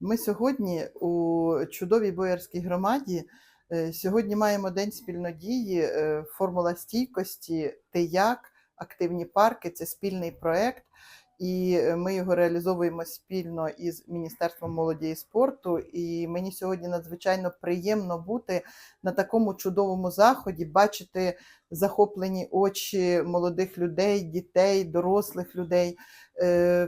Ми сьогодні у чудовій боярській громаді. е, Сьогодні маємо день спільнодії, е, формула стійкості, ти як, активні парки це спільний проект. І е, ми його реалізовуємо спільно із Міністерством молоді і спорту. І мені сьогодні надзвичайно приємно бути на такому чудовому заході, бачити захоплені очі молодих людей, дітей, дорослих людей.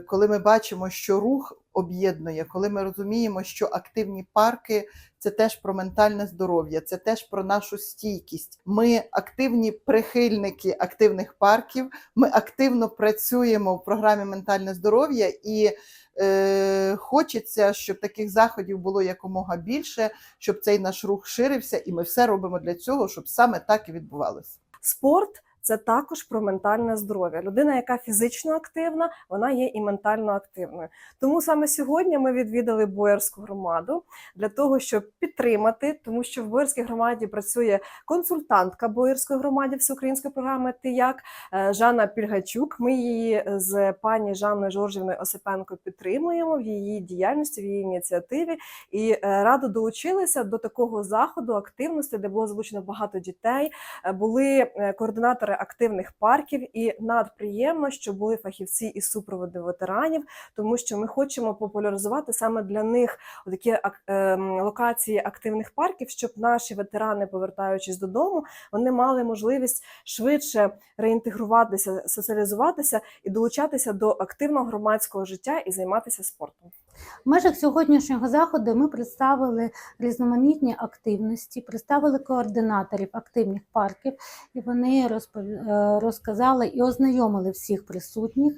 Коли ми бачимо, що рух об'єднує, коли ми розуміємо, що активні парки це теж про ментальне здоров'я, це теж про нашу стійкість. Ми активні прихильники активних парків. Ми активно працюємо в програмі ментальне здоров'я і е, хочеться, щоб таких заходів було якомога більше, щоб цей наш рух ширився, і ми все робимо для цього, щоб саме так і відбувалося. Спорт це також про ментальне здоров'я. Людина, яка фізично активна, вона є і ментально активною. Тому саме сьогодні ми відвідали Боярську громаду для того, щоб підтримати, тому що в Боярській громаді працює консультантка Боярської громади всеукраїнської програми Ти як е, Жанна Пільгачук. Ми її з пані Жанною Жоржівною Осипенко підтримуємо в її діяльності, в її ініціативі і е, радо долучилися до такого заходу активності, де було залучено багато дітей. Е, Були е, координатори активних парків, і надприємно, що були фахівці із супроводу ветеранів, тому що ми хочемо популяризувати саме для них такі локації активних парків, щоб наші ветерани, повертаючись додому, вони мали можливість швидше реінтегруватися, соціалізуватися і долучатися до активного громадського життя і займатися спортом. В межах сьогоднішнього заходу ми представили різноманітні активності, представили координаторів активних парків, і вони е, розказали і ознайомили всіх присутніх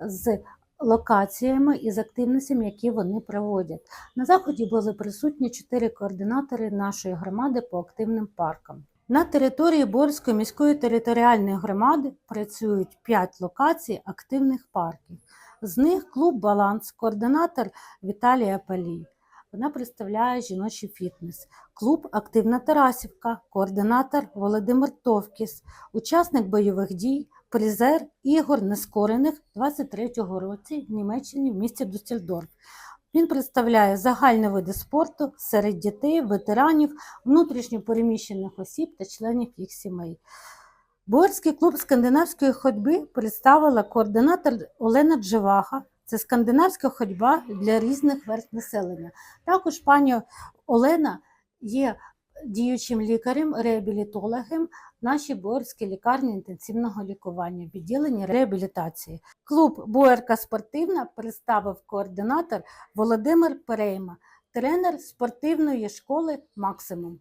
з локаціями і з активностями, які вони проводять. На заході були присутні чотири координатори нашої громади по активним паркам. На території Борської міської територіальної громади працюють 5 локацій активних парків. З них клуб Баланс, координатор Віталія Палій. Вона представляє жіночий фітнес. Клуб Активна Тарасівка, координатор Володимир Товкіс, учасник бойових дій, призер ігор нескорених 23-го році в Німеччині в місті Дюссельдорф. Він представляє загальні види спорту серед дітей, ветеранів, внутрішньо переміщених осіб та членів їх сімей. Боярський клуб скандинавської ходьби представила координатор Олена Дживаха. Це скандинавська ходьба для різних верств населення. Також пані Олена є діючим лікарем, реабілітологом нашій Боярській лікарні інтенсивного лікування, відділенні реабілітації. Клуб Боярка спортивна представив координатор Володимир Перейма, тренер спортивної школи Максимум.